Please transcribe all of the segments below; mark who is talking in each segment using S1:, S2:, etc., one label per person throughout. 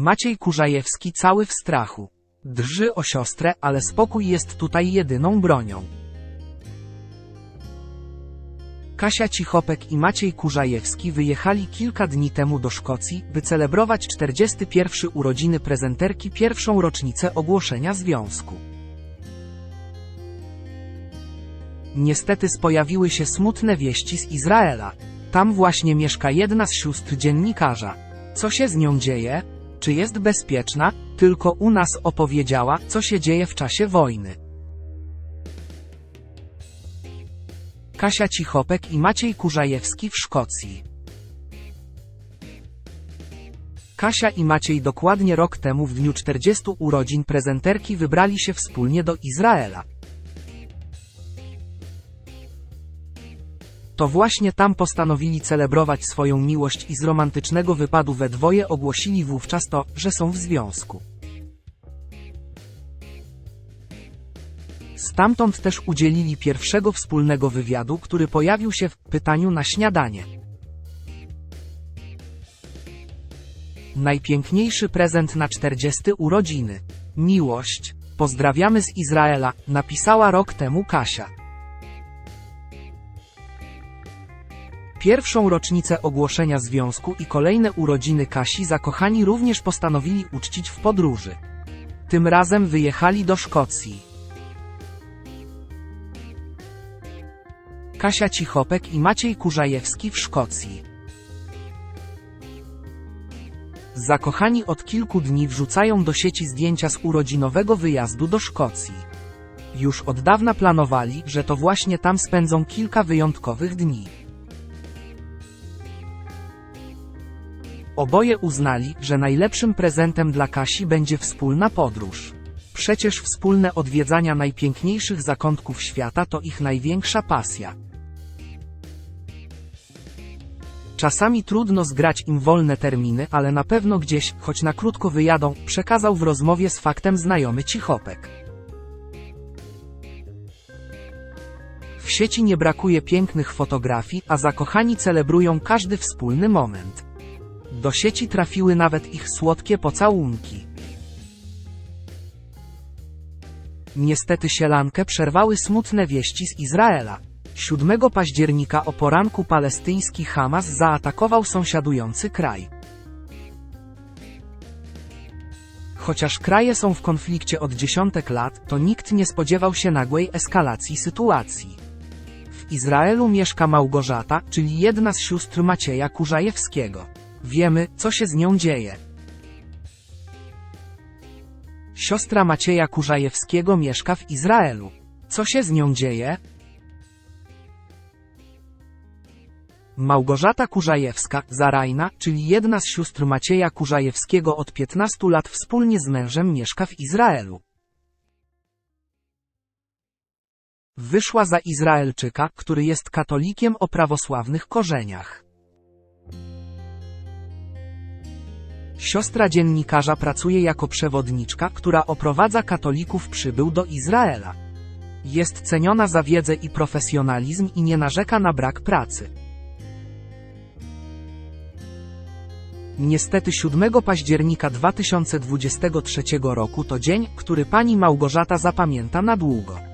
S1: Maciej Kurzajewski cały w strachu. Drży o siostrę, ale spokój jest tutaj jedyną bronią. Kasia Cichopek i Maciej Kurzajewski wyjechali kilka dni temu do Szkocji, by celebrować 41 urodziny prezenterki pierwszą rocznicę ogłoszenia związku. Niestety pojawiły się smutne wieści z Izraela. Tam właśnie mieszka jedna z sióstr dziennikarza. Co się z nią dzieje? Czy jest bezpieczna? Tylko u nas opowiedziała, co się dzieje w czasie wojny. Kasia Cichopek i Maciej Kurzajewski w Szkocji. Kasia i Maciej dokładnie rok temu w dniu 40 urodzin prezenterki wybrali się wspólnie do Izraela. To właśnie tam postanowili celebrować swoją miłość i z romantycznego wypadu we dwoje ogłosili wówczas to, że są w związku. Stamtąd też udzielili pierwszego wspólnego wywiadu, który pojawił się w pytaniu na śniadanie. Najpiękniejszy prezent na 40 urodziny. Miłość. Pozdrawiamy z Izraela, napisała rok temu Kasia. Pierwszą rocznicę ogłoszenia związku i kolejne urodziny Kasi zakochani również postanowili uczcić w podróży. Tym razem wyjechali do Szkocji. Kasia Cichopek i Maciej Kurzajewski w Szkocji. Zakochani od kilku dni wrzucają do sieci zdjęcia z urodzinowego wyjazdu do Szkocji. Już od dawna planowali, że to właśnie tam spędzą kilka wyjątkowych dni. Oboje uznali, że najlepszym prezentem dla Kasi będzie wspólna podróż. Przecież wspólne odwiedzania najpiękniejszych zakątków świata to ich największa pasja. Czasami trudno zgrać im wolne terminy, ale na pewno gdzieś, choć na krótko wyjadą, przekazał w rozmowie z faktem znajomy Cichopek. W sieci nie brakuje pięknych fotografii, a zakochani celebrują każdy wspólny moment. Do sieci trafiły nawet ich słodkie pocałunki. Niestety sielankę przerwały smutne wieści z Izraela. 7 października o poranku palestyński Hamas zaatakował sąsiadujący kraj. Chociaż kraje są w konflikcie od dziesiątek lat, to nikt nie spodziewał się nagłej eskalacji sytuacji. W Izraelu mieszka Małgorzata, czyli jedna z sióstr Macieja Kurzajewskiego. Wiemy, co się z nią dzieje. Siostra Macieja Kurzajewskiego mieszka w Izraelu. Co się z nią dzieje? Małgorzata Kurzajewska, Zarajna, czyli jedna z sióstr Macieja Kurzajewskiego od 15 lat wspólnie z mężem mieszka w Izraelu. Wyszła za Izraelczyka, który jest katolikiem o prawosławnych korzeniach. Siostra dziennikarza pracuje jako przewodniczka, która oprowadza katolików przybył do Izraela. Jest ceniona za wiedzę i profesjonalizm i nie narzeka na brak pracy. Niestety 7 października 2023 roku to dzień, który pani Małgorzata zapamięta na długo.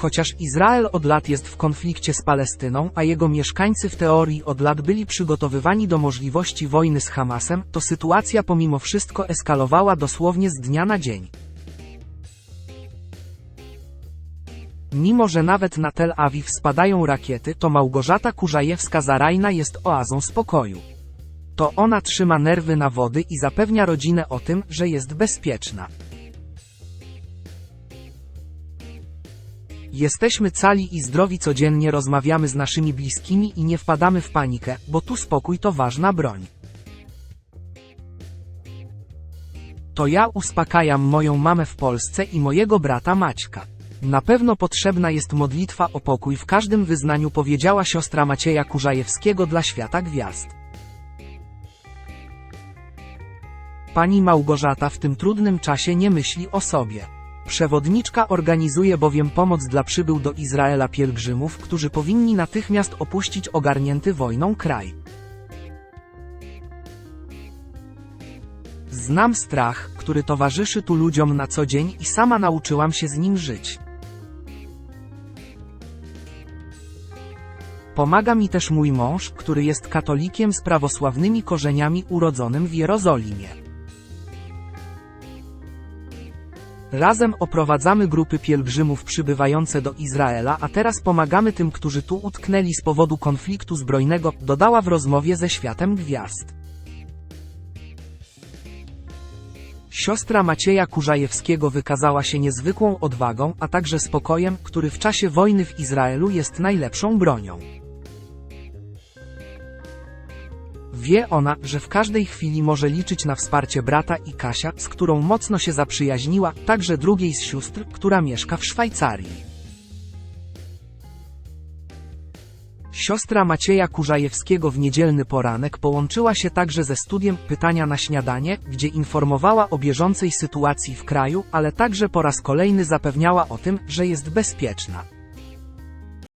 S1: Chociaż Izrael od lat jest w konflikcie z Palestyną, a jego mieszkańcy w teorii od lat byli przygotowywani do możliwości wojny z Hamasem, to sytuacja pomimo wszystko eskalowała dosłownie z dnia na dzień. Mimo że nawet na Tel Awiw spadają rakiety, to Małgorzata Kurzajewska-Zarajna jest oazą spokoju. To ona trzyma nerwy na wody i zapewnia rodzinę o tym, że jest bezpieczna. Jesteśmy cali i zdrowi codziennie rozmawiamy z naszymi bliskimi i nie wpadamy w panikę, bo tu spokój to ważna broń. To ja uspokajam moją mamę w Polsce i mojego brata Maćka. Na pewno potrzebna jest modlitwa o pokój w każdym wyznaniu powiedziała siostra Macieja Kurzajewskiego dla Świata Gwiazd. Pani Małgorzata w tym trudnym czasie nie myśli o sobie. Przewodniczka organizuje bowiem pomoc dla przybył do Izraela pielgrzymów, którzy powinni natychmiast opuścić ogarnięty wojną kraj. Znam strach, który towarzyszy tu ludziom na co dzień i sama nauczyłam się z nim żyć. Pomaga mi też mój mąż, który jest katolikiem z prawosławnymi korzeniami urodzonym w Jerozolimie. Razem oprowadzamy grupy pielgrzymów przybywające do Izraela, a teraz pomagamy tym, którzy tu utknęli z powodu konfliktu zbrojnego, dodała w rozmowie ze światem gwiazd. Siostra Macieja Kurzajewskiego wykazała się niezwykłą odwagą, a także spokojem, który w czasie wojny w Izraelu jest najlepszą bronią. Wie ona, że w każdej chwili może liczyć na wsparcie brata i Kasia, z którą mocno się zaprzyjaźniła, także drugiej z sióstr, która mieszka w Szwajcarii. Siostra Macieja Kurzajewskiego w niedzielny poranek połączyła się także ze studiem Pytania na śniadanie, gdzie informowała o bieżącej sytuacji w kraju, ale także po raz kolejny zapewniała o tym, że jest bezpieczna.